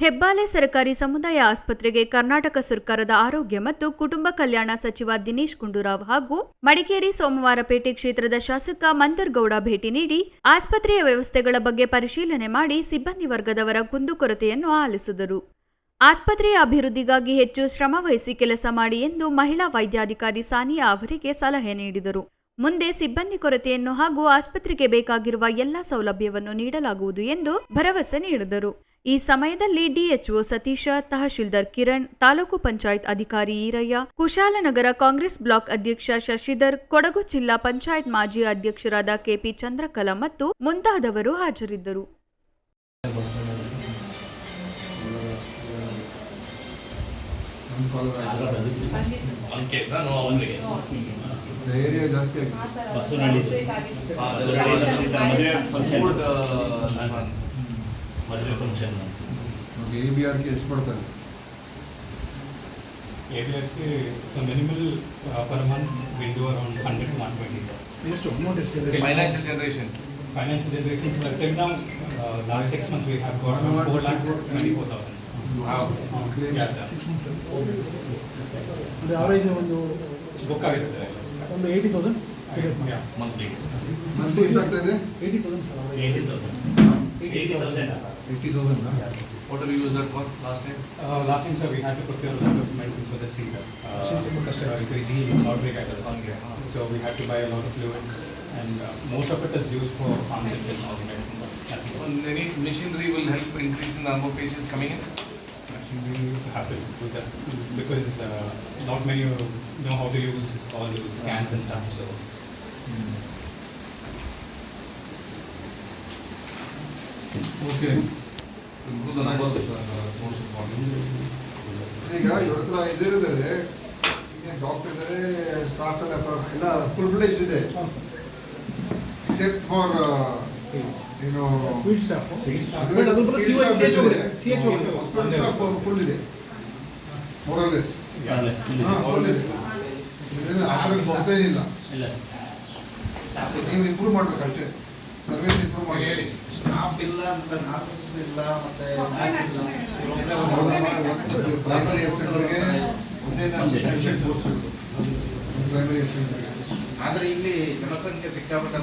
ಹೆಬ್ಬಾಲೆ ಸರ್ಕಾರಿ ಸಮುದಾಯ ಆಸ್ಪತ್ರೆಗೆ ಕರ್ನಾಟಕ ಸರ್ಕಾರದ ಆರೋಗ್ಯ ಮತ್ತು ಕುಟುಂಬ ಕಲ್ಯಾಣ ಸಚಿವ ದಿನೇಶ್ ಗುಂಡೂರಾವ್ ಹಾಗೂ ಮಡಿಕೇರಿ ಸೋಮವಾರಪೇಟೆ ಕ್ಷೇತ್ರದ ಶಾಸಕ ಮಂದರ್ಗೌಡ ಭೇಟಿ ನೀಡಿ ಆಸ್ಪತ್ರೆಯ ವ್ಯವಸ್ಥೆಗಳ ಬಗ್ಗೆ ಪರಿಶೀಲನೆ ಮಾಡಿ ಸಿಬ್ಬಂದಿ ವರ್ಗದವರ ಕುಂದುಕೊರತೆಯನ್ನು ಆಲಿಸಿದರು. ಆಸ್ಪತ್ರೆಯ ಅಭಿವೃದ್ಧಿಗಾಗಿ ಹೆಚ್ಚು ಶ್ರಮ ವಹಿಸಿ ಕೆಲಸ ಮಾಡಿ ಎಂದು ಮಹಿಳಾ ವೈದ್ಯಾಧಿಕಾರಿ ಸಾನಿಯಾ ಅವರಿಗೆ ಸಲಹೆ ನೀಡಿದರು. ಮುಂದೆ ಸಿಬ್ಬಂದಿ ಕೊರತೆಯನ್ನು ಹಾಗೂ ಆಸ್ಪತ್ರೆಗೆ ಬೇಕಾಗಿರುವ ಎಲ್ಲಾ ಸೌಲಭ್ಯವನ್ನು ನೀಡಲಾಗುವುದು ಎಂದು ಭರವಸೆ ನೀಡಿದರು. ಈ ಸಮಯದಲ್ಲಿ ಡಿಎಚ್ಒ ಸತೀಶ ತಹಶೀಲ್ದಾರ್ ಕಿರಣ್ ತಾಲೂಕು ಪಂಚಾಯತ್ ಅಧಿಕಾರಿ ಈರಯ್ಯ ಕುಶಾಲನಗರ ಕಾಂಗ್ರೆಸ್ ಬ್ಲಾಕ್ ಅಧ್ಯಕ್ಷ ಶಶಿಧರ್ ಕೊಡಗು ಜಿಲ್ಲಾ ಪಂಚಾಯತ್ ಮಾಜಿ ಅಧ್ಯಕ್ಷರಾದ ಕೆಪಿ ಚಂದ್ರಕಲಾ ಮತ್ತು ಮುಂತಾದವರು ಹಾಜರಿದ್ದರು. ಜಾಸ್ತಿ ಫಂಕ್ಷನ್ Food, ಮದುವೆ ಫಂಕ್ಷನ್ ಎ ಬಿ ಆರ್ಗೆ ಎಷ್ಟು ಮಾಡ್ತಾರೆ ABRకి so minimal uh, per month will do around 100 to 120 sir. ಎಷ್ಟು ಅಮೌಂಟ್ ಎಷ್ಟು ಇದೆ Financial generation. Financial generation uh, till now uh, last six months we have got around 4 lakh 24,000. Wow. Yeah, sir. Six months ಒಂದು average ಒಂದು Book ಆಗಿದೆ sir ಒಂದು eighty thousand Yeah. Monthly monthly ಎಷ್ಟಾಗ್ತಾ ಇದೆ eighty thousand sir eighty thousand eighty thousand eighty thousand What have you used that for last time? Uh, last time sir we had to procure a lot of medicines for this thing sir. Uh, Machine ತುಂಬ ಕಷ್ಟ. uh, it's really outbreak ಆಗಿದೆ Okay. So we had to buy a lot of fluids and uh, most of it is used for pharmaceutical and all the medicines. sir. Nothing else. And Any machinery will help increase in the number of patients coming in? Actually, we have to do that because uh, not many know how to use all those scans and stuff. So okay uh. ಈಗ ಇವ್ರ ಹತ್ರ ಇದಿರಿದ್ದಾರೆ doctor ಇದ್ದಾರೆ staff ಎಲ್ಲ ಎಲ್ಲ full fledged ಇದೆ. Except for ಏನು C H hospital staff full ಇದೆ. Morale's full ಇದೆ. ಆ ಥರ ಬರ್ತಾ ಏನಿಲ್ಲ. ನೀವು ಇಂಪ್ರೂವ್ ಮಾಡ್ಬೇಕು ಅಷ್ಟೇ. ಸರ್ವಿಸ್ ಇಂಪ್ರೂವ್ ಮಾಡಿ ಹೇಳಿ. ಸ್ಟಾಫ್ ಇಲ್ಲ ಅಂತ ನರ್ಸ್ ಇಲ್ಲ ಮತ್ತೆ ಪ್ರೈಮರಿ ಎಕ್ಸೆಂಟ್ರಿಗೆ ಸೆಂಟರ್ಗೆ ಒಂದೇ ಸ್ಯಾಂಕ್ಷನ್ ಪೋಸ್ಟ್ ಪ್ರೈಮರಿ ಎಕ್ಸೆಂಟ್ರಿಗೆ ಸೆಂಟರ್ಗೆ ಆದ್ರೆ ಇಲ್ಲಿ ಜನಸಂಖ್ಯೆ ಸಿಕ್ಕಾಪಟ್ಟೆ